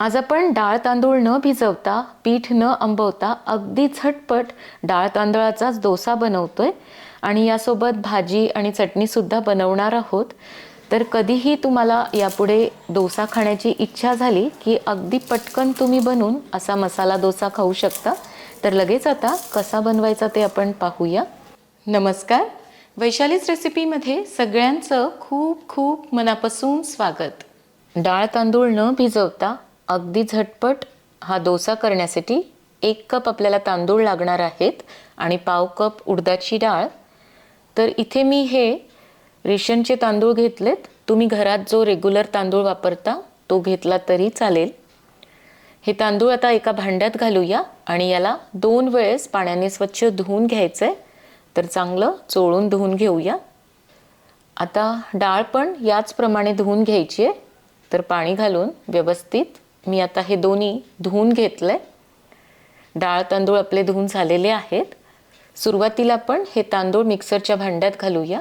आज आपण डाळ तांदूळ न भिजवता पीठ न आंबवता अगदी झटपट डाळ तांदळाचाच डोसा बनवतोय. आणि यासोबत भाजी आणि चटणीसुद्धा बनवणार आहोत. तर कधीही तुम्हाला यापुढे डोसा खाण्याची इच्छा झाली की अगदी पटकन तुम्ही बनवून असा मसाला डोसा खाऊ शकता. तर लगेच आता कसा बनवायचा ते आपण पाहूया. नमस्कार. वैशालीच रेसिपीमध्ये सगळ्यांचं खूप खूप मनापासून स्वागत. डाळ तांदूळ न भिजवता अगदी झटपट हा डोसा करण्यासाठी एक कप आपल्याला तांदूळ लागणार आहेत आणि पाव कप उडदाची डाळ. तर इथे मी हे रेशनचे तांदूळ घेतलेत. तुम्ही घरात जो रेग्युलर तांदूळ वापरता तो घेतला तरी चालेल. हे तांदूळ आता एका भांड्यात घालूया आणि याला दोन वेळेस पाण्याने स्वच्छ धुवून घ्यायचं आहे तर चांगलं चोळून धुवून घेऊया. आता डाळ पण याचप्रमाणे धुवून घ्यायची आहे तर पाणी घालून व्यवस्थित मी आता हे दोन्ही धुवून घेतलं आहे डाळ तांदूळ आपले धुवून झालेले आहेत. सुरुवातीला आपण हे तांदूळ मिक्सरच्या भांड्यात घालूया.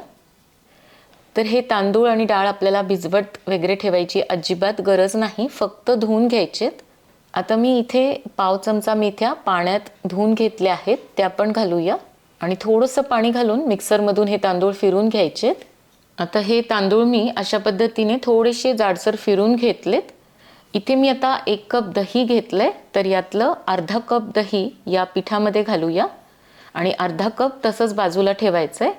तर हे तांदूळ आणि डाळ आपल्याला भिजवत वगैरे ठेवायची अजिबात गरज नाही फक्त धुवून घ्यायचेत. आता मी इथे पाव चमचा मेथ्या पाण्यात धुवून घेतल्या आहेत त्या पण घालूया. आणि थोडंसं पाणी घालून मिक्सरमधून हे तांदूळ फिरून घ्यायचेत. आता हे तांदूळ मी अशा पद्धतीने थोडेसे जाडसर फिरून घेतलेत. इथे मी आता एक कप दही घेतलं आहे तर यातलं अर्धा कप दही या पिठामध्ये घालूया. आणि अर्धा कप तसंच बाजूला ठेवायचं आहे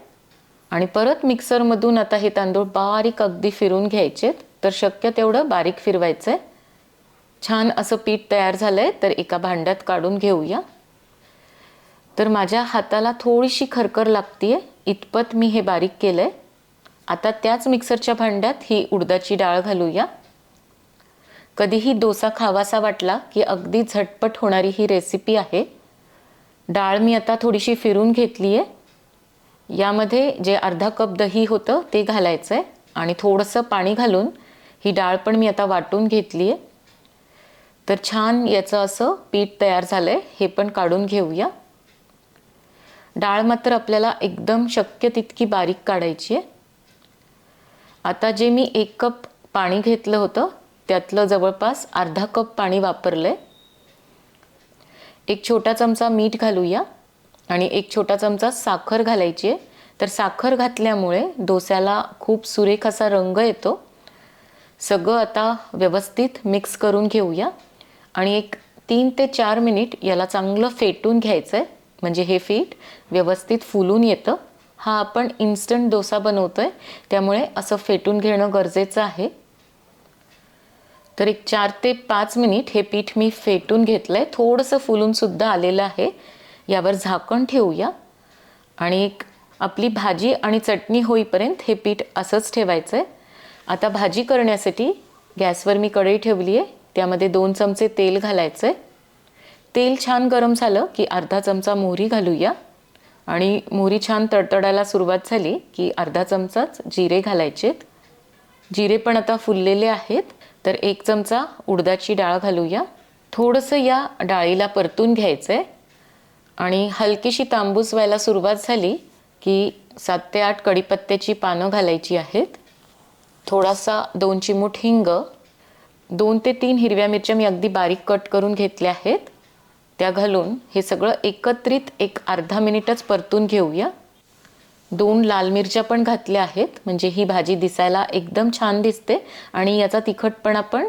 आणि परत मिक्सरमधून आता हे तांदूळ बारीक अगदी फिरून घ्यायचेत तर शक्य तेवढं बारीक फिरवायचं आहे छान असं पीठ तयार झालं आहे तर एका भांड्यात काढून घेऊया. तर माझ्या हाताला थोडीशी खरखर लागते इतपत मी हे बारीक केलं आहे आता त्याच मिक्सरच्या भांड्यात ही उडदाची डाळ घालूया. कधीही डोसा खावासा वाटला की अगदी झटपट होणारी ही रेसिपी आहे. डाळ मी आता थोडीशी फिरून घेतली आहे यामध्ये जे अर्धा कप दही होतं ते घालायचं आहे आणि थोडंसं पाणी घालून ही डाळ पण मी आता वाटून घेतली आहे तर छान याचं असं पीठ तयार झालं आहे हे पण काढून घेऊया. डाळ मात्र आपल्याला एकदम शक्य तितकी बारीक काढायची आहे आता जे मी एक कप पाणी घेतलं होतं त्यातलं जवळपास अर्धा कप पाणी वापरलं आहे एक छोटा चमचा मीठ घालूया आणि एक छोटा चमचा साखर घालायची आहे. तर साखर घातल्यामुळे डोस्याला खूप सुरेख असा रंग येतो. सगळं आता व्यवस्थित मिक्स करून घेऊया आणि एक तीन ते चार मिनिट याला चांगलं फेटून घ्यायचं आहे म्हणजे हे पीठ व्यवस्थित फुलून येतं. हा आपण इन्स्टंट डोसा बनवतो आहे त्यामुळे असं फेटून घेणं गरजेचं आहे. तर एक चार ते पाच मिनिट हे पीठ मी फेटून घेतलं आहे थोडंसं फुलूनसुद्धा आलेलं आहे. यावर झाकण ठेवूया. आणि एक आपली भाजी आणि चटणी होईपर्यंत हे पीठ असंच ठेवायचं आहे आता भाजी करण्यासाठी गॅसवर मी कढई ठेवली आहे त्यामध्ये दोन चमचे तेल घालायचं आहे तेल छान गरम झालं की अर्धा चमचा मोहरी घालूया. आणि मोहरी छान तडतडायला सुरुवात झाली की अर्धा चमचाच जिरे घालायचेत. जिरे पण आता फुललेले आहेत. तर एक चमचा उडदाची डाळ घालूया. थोडंसं या डाळीला परतून घ्यायचं आहे आणि हलकीशी तांबूस व्हायला सुरुवात झाली की सात ते आठ कढीपत्त्याची पानं घालायची आहेत. थोडासा दोन चिमूट हिंग दोन ते तीन हिरव्या मिरच्या मी अगदी बारीक कट करून घेतल्या आहेत. त्या घालून हे सगळं एकत्रित एक अर्धा मिनिटच परतून घेऊया. दोन लाल मिरच्या पण घातल्या आहेत. म्हणजे ही भाजी दिसायला एकदम छान दिसते आणि याचा तिखटपणा पण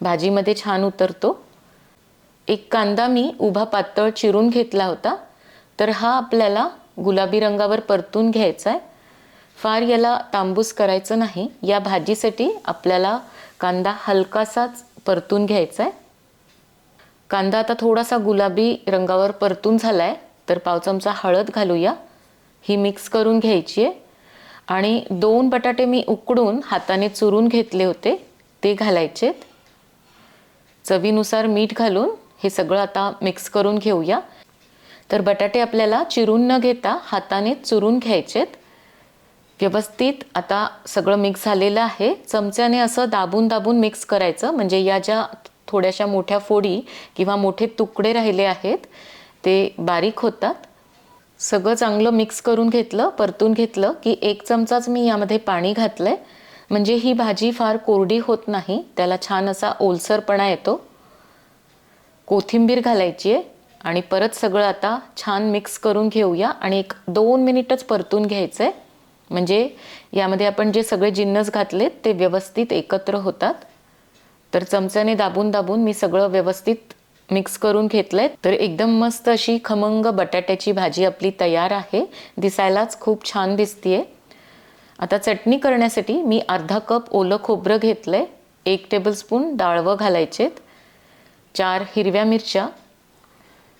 भाजीमध्ये छान उतरतो. एक कांदा मी उभा पातळ चिरून घेतला होता. तर हा आपल्याला गुलाबी रंगावर परतून घ्यायचा आहे फार याला तांबूस करायचं नाही. या भाजीसाठी आपल्याला कांदा हलकासाच परतून घ्यायचा आहे कांदा आता थोडासा गुलाबी रंगावर परतून झाला आहे तर पाव चमचा हळद घालूया. ही मिक्स करून घ्यायची आहे. आणि दोन बटाटे मी उकडून हाताने चुरून घेतले होते ते घालायचेत चवीनुसार मीठ घालून हे सगळं आता मिक्स करून घेऊया. तर बटाटे आपल्याला चिरून न घेता हाताने चुरून घ्यायचेत व्यवस्थित आता सगळं मिक्स झालेलं आहे. चमच्याने असं दाबून दाबून मिक्स करायचं. म्हणजे या ज्या थोड्याशा मोठ्या फोडी किंवा मोठे तुकडे राहिले आहेत ते बारीक होतात. सगळं चांगलं मिक्स करून घेतलं परतून घेतलं की एक चमचाच मी यामध्ये पाणी घातलं आहे म्हणजे ही भाजी फार कोरडी होत नाही त्याला छान असा ओलसरपणा येतो. कोथिंबीर घालायची आहे आणि परत सगळं आता छान मिक्स करून घेऊया आणि एक दोन मिनिटच परतून घ्यायचं आहे म्हणजे यामध्ये आपण जे सगळे जिन्नस घातलेत ते व्यवस्थित एकत्र होतात. तर चमच्याने दाबून दाबून मी सगळं व्यवस्थित मिक्स करून घेतलेत. तर एकदम मस्त अशी खमंग बटाट्याची भाजी आपली तयार आहे. दिसायलाच खूप छान दिसतीये. आता चटणी करण्यासाठी मी अर्धा कप ओलं खोबरं घेतलंय. एक टेबलस्पून डाळवं घालायचेत. चार हिरव्या मिरच्या.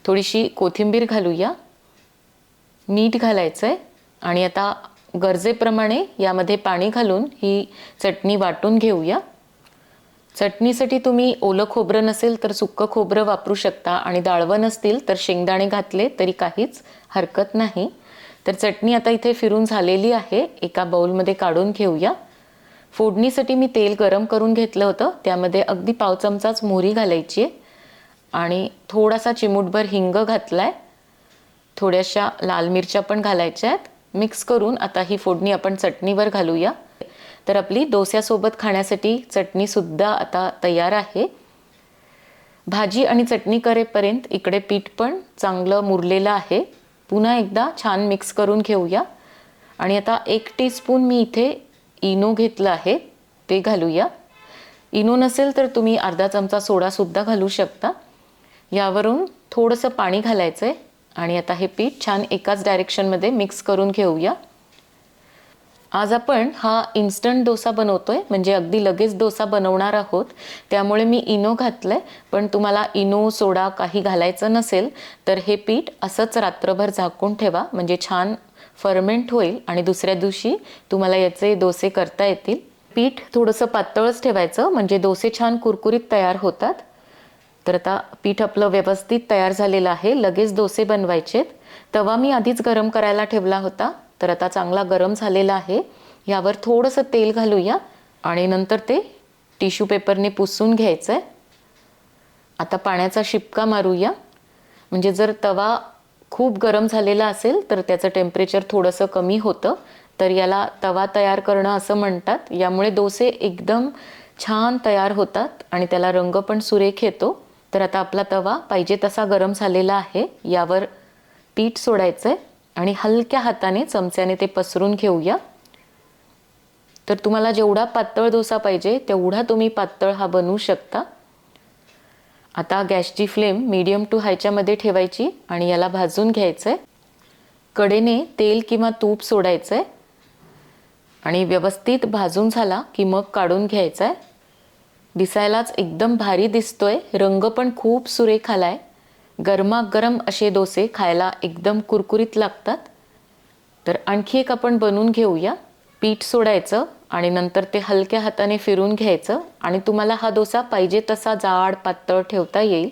थोडीशी कोथिंबीर घालूया. मीठ घालायचं आहे आणि आता गरजेप्रमाणे यामध्ये पाणी घालून ही चटणी वाटून घेऊया. चटणीसाठी तुम्ही ओलं खोबरं नसेल तर सुक्कं खोबरं वापरू शकता आणि डाळवं नसतील तर शेंगदाणे घातले तरी काहीच हरकत नाही. तर चटणी आता इथे फिरून झालेली आहे. एका बाउलमध्ये काढून घेऊया. फोडणीसाठी मी तेल गरम करून घेतलं होतं. त्यामध्ये अगदी पाव चमचाच मोहरी घालायची आहे. आणि थोडासा चिमूटभर हिंग घातला आहे थोड्याशा लाल मिरच्या पण घालायच्या आहेत. मिक्स करून आता ही फोडणी आपण चटणीवर घालूया. तर आपली डोस्यासोबत खाण्यासाठी चटणीसुद्धा आता तयार आहे. भाजी आणि चटणी करेपर्यंत इकडे पीठ पण चांगलं मुरलेलं आहे. पुन्हा एकदा छान मिक्स करून घेऊया. आणि आता एक टीस्पून मी इथे इनो घेतलं आहे ते घालूया. इनो नसेल तर तुम्ही अर्धा चमचा सोडासुद्धा घालू शकता. यावरून थोडंसं पाणी घालायचं आहे आणि आता हे पीठ छान एकाच डायरेक्शनमध्ये मिक्स करून घेऊया. आज आपण हा इन्स्टंट डोसा बनवतोय म्हणजे अगदी लगेच डोसा बनवणार आहोत. त्यामुळे मी इनो घातलंय पण तुम्हाला इनो सोडा काही घालायचं नसेल तर हे पीठ असंच रात्रभर झाकून ठेवा म्हणजे छान फर्मेंट होईल आणि दुसऱ्या दिवशी तुम्हाला याचे डोसे करता येतील. पीठ थोडंसं पातळच ठेवायचं म्हणजे डोसे छान कुरकुरीत तयार होतात. तर आता पीठ आपलं व्यवस्थित तयार झालेलं आहे लगेच डोसे बनवायचेत. तवा मी आधीच गरम करायला ठेवला होता. तर आता चांगला गरम झालेला आहे. यावर थोडंसं तेल घालूया आणि नंतर ते टिश्यू पेपरने पुसून घ्यायचं आहे आता पाण्याचा शिपका मारूया. म्हणजे जर तवा खूप गरम झालेला असेल तर त्याचं टेम्परेचर थोडंसं कमी होतं. तर याला तवा तयार करणं असं म्हणतात. यामुळे डोसे एकदम छान तयार होतात आणि त्याला रंग पण सुरेख येतो. तर आता आपला तवा पाहिजे तसा गरम झालेला आहे. यावर पीठ सोडायचं आहे आणि हलक्या हाताने चमच्याने ते पसरून घेऊया. तर तुम्हाला जेवढा पातळ डोसा पाहिजे तेवढा तुम्ही पातळ हा बनवू शकता. आता गॅसची फ्लेम मीडियम टू हायच्यामध्ये ठेवायची आणि याला भाजून घ्यायचं आहे कडेने तेल किंवा तूप सोडायचं आहे आणि व्यवस्थित भाजून झाला की मग काढून घ्यायचा आहे दिसायलाच एकदम भारी दिसतोय. रंग पण खूप सुरेख आहे गरमागरम असे डोसे खायला एकदम कुरकुरीत लागतात. तर आणखी एक आपण बनवून घेऊया. पीठ सोडायचं आणि नंतर ते हलक्या हाताने फिरून घ्यायचं आणि तुम्हाला हा डोसा पाहिजे तसा जाड पातळ ठेवता येईल.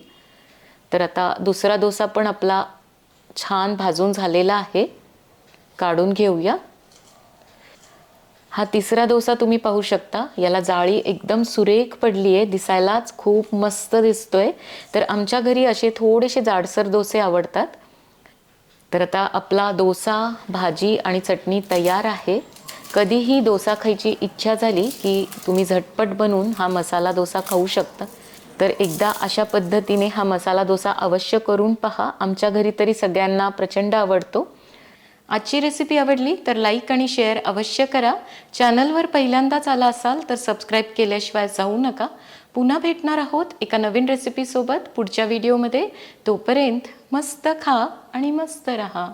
तर आता दुसरा डोसा पण आपला छान भाजून झालेला आहे. काढून घेऊया. हा तिसरा डोसा तुम्ही पाहू शकता. याला जाळी एकदम सुरेख पडली आहे. दिसायलाच खूप मस्त दिसतोय. तर आमच्या घरी असे थोडेसे जाडसर डोसे आवडतात. तर आता आपला डोसा भाजी आणि चटणी तयार आहे. कधीही डोसा खायची इच्छा झाली की तुम्ही झटपट बनवून हा मसाला डोसा खाऊ शकता. तर एकदा अशा पद्धतीने हा मसाला डोसा अवश्य करून पहा. आमच्या घरी तरी सगळ्यांना प्रचंड आवडतो. आजची रेसिपी आवडली तर लाईक आणि शेअर अवश्य करा. चॅनलवर पहिल्यांदाच आला असाल तर सबस्क्राईब केल्याशिवाय जाऊ नका. पुन्हा भेटणार आहोत एका नवीन रेसिपीसोबत पुढच्या व्हिडिओमध्ये तोपर्यंत मस्त खा आणि मस्त रहा.